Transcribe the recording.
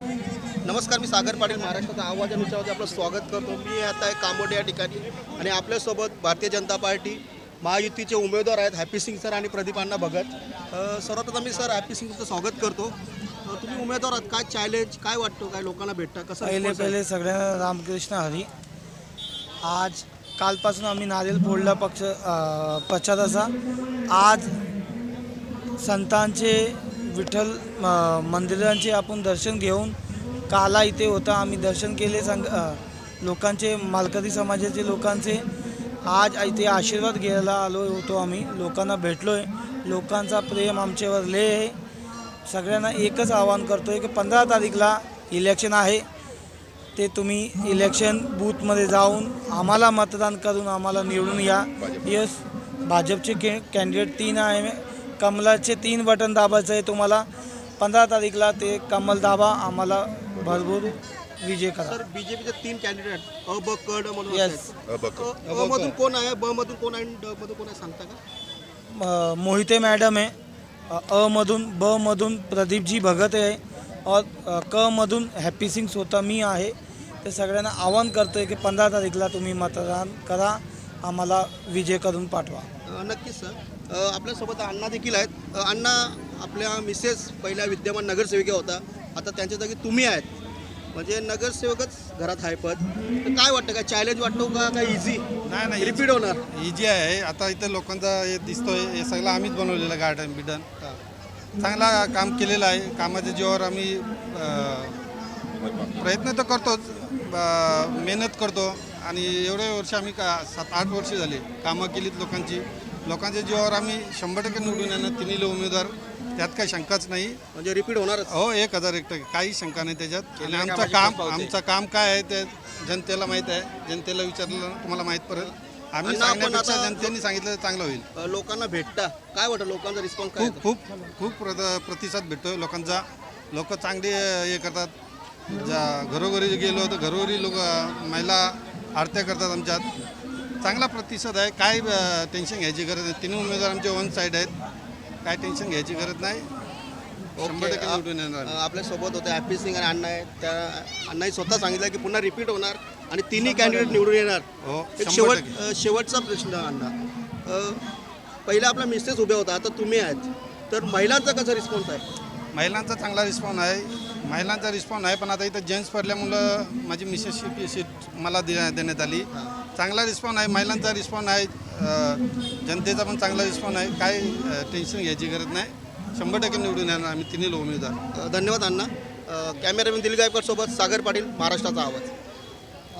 नमस्कार मी सागर पाटील महाराष्ट्राचा आवाज या विषयामध्ये आपलं स्वागत करतो. मी आता आहे कामोड या ठिकाणी आणि आपल्यासोबत भारतीय जनता पार्टी महायुतीचे उमेदवार आहेत हॅपी सिंग सर आणि प्रदीप अण्णा भगत. अ, सर्वप्रथम मी सर हॅपी सिंगचं स्वागत करतो. तुम्ही उमेदवार आहात. काय चॅलेंज काय वाटतो? काय लोकांना भेटतं? कसं पहिले? पहिले सगळ्यांना रामकृष्ण हरी. आज कालपासून आम्ही नारियल फोडला पक्ष प्रचाराचा आज संतांचे विठ्ठल मंदिरांचे आपण दर्शन घेऊन काला इथे होता. आम्ही दर्शन केले. संग लोकांचे मालकरी समाजाचे लोकांचे. आज इथे आशीर्वाद घ्यायला आलो होतो आम्ही. लोकांना भेटलो आहे लोकांचा प्रेम आमच्यावर लय आहे. सगळ्यांना एकच आवाहन करतो आहे की पंधरा तारीखला इलेक्शन आहे. ते तुम्ही इलेक्शन बूथमध्ये जाऊन आम्हाला मतदान करून आम्हाला निवडून या. यस भाजपचे के कॅन्डिडेट तीन आहे. कमलाचे तीन बटन दाबायचं आहे तुम्हाला. पंधरा तारीखला ते कमल दाबा आम्हाला भरपूर विजय करा. सर बीजेपीचे तीन कॅन्डिडेट अ ब क ड म्हणून Yes. आहेत. अ अ मधून कोण आहे? ब मधून कोण आहे आणि ड मधून कोण आहे? सांगता का? अ, मोहिते मॅडम आहे. अ अ मधून ब मधून प्रदीपजी भगत आहे. और अ, क मधून हॅपी सिंग स्वतः मी आहे. ते सगळ्यांना आवाहन करतो आहे की पंधरा तारीखला तुम्ही मतदान करा. आम्हाला विजय करून पाठवा नक्कीच सर. आपल्यासोबत अण्णा देखील आहेत. अण्णा आपल्या मिसेस पहिल्या विद्यमान नगरसेविका होता. आता त्यांच्या जागी तुम्ही आहेत. म्हणजे नगरसेवकच घरात आहे पद तर काय वाटतं? काय चॅलेंज वाटतो का? काय इझी नाही नाही रिपीट होणार. इजी आहे. आता इथं लोकांचा हे दिसतोय. हे सगळं आम्हीच बनवलेलं गार्डन बिडन चांगला काम केलेलं आहे. कामाच्या जीवावर आम्ही प्रयत्न तर करतोच. मेहनत करतो. आणि एवढे वर्ष आम्ही का सात आठ वर्ष झाली कामं केलीत लोकांची. लोकांच्या जीवावर आम्ही शंभर टक्के निवडून येणार तिन्ही उमेदवार. त्यात काही शंकाच नाही. म्हणजे रिपीट होणारच. हो एक हजार एक टक्के. काही शंका नाही त्याच्यात. आणि आमचं काम आमचं काम काय आहे ते जनतेला माहीत आहे. जनतेला विचारलं तुम्हाला माहीत पडेल. आम्ही सांगण्यापेक्षा जनतेने सांगितलं तर चांगलं होईल. लोकांना भेटता. काय वाटतं लोकांचा रिस्पॉन्स खूप खूप खूप प्रत प्रतिसाद भेटतोय लोकांचा. लोक चांगले हे करतात. ज्या घरोघरी गेलो तर घरोघरी लोक महिला आरत्या करतात आमच्यात. चांगला प्रतिसाद आहे. काय टेन्शन घ्यायची गरज नाही. तिन्ही उमेदवार आमचे वन साईड आहेत. काय टेन्शन घ्यायची गरज नाही. शंभर टक्के निवडून येणार आम्ही. आपल्यासोबत होते हॅपी सिंग आणि अण्णा आहेत. त्या अण्णाही स्वतः सांगितलं की पुन्हा रिपीट होणार आणि तिन्ही कॅन्डिडेट निवडून येणार. हो एक शेवट शेवटचा प्रश्न अण्णा. अ, पहिला आपला मिसेस उभ्या होता. आता तुम्ही आहेत. तर महिलांचा कसा रिस्पॉन्स आहे? महिलांचा चांगला रिस्पॉन्स आहे. महिलांचा रिस्पॉन्स आहे पण आता इथं जेंट्स पडल्यामुळं माझी मिसेसची सीट मला दे देण्यात आली. चांगला रिस्पॉन्स आहे महिलांचा रिस्पॉन्स आहे जनतेचा पण चांगला रिस्पॉन्स आहे. काय टेन्शन घ्यायची गरज नाही. शंभर टक्के निवडून येणार आम्ही तिन्ही उमेदवार. अ, धन्यवाद अण्णा. कॅमेरामॅन दिलीप गायकवाड सोबत सागर पाटील महाराष्ट्राचा आवाज.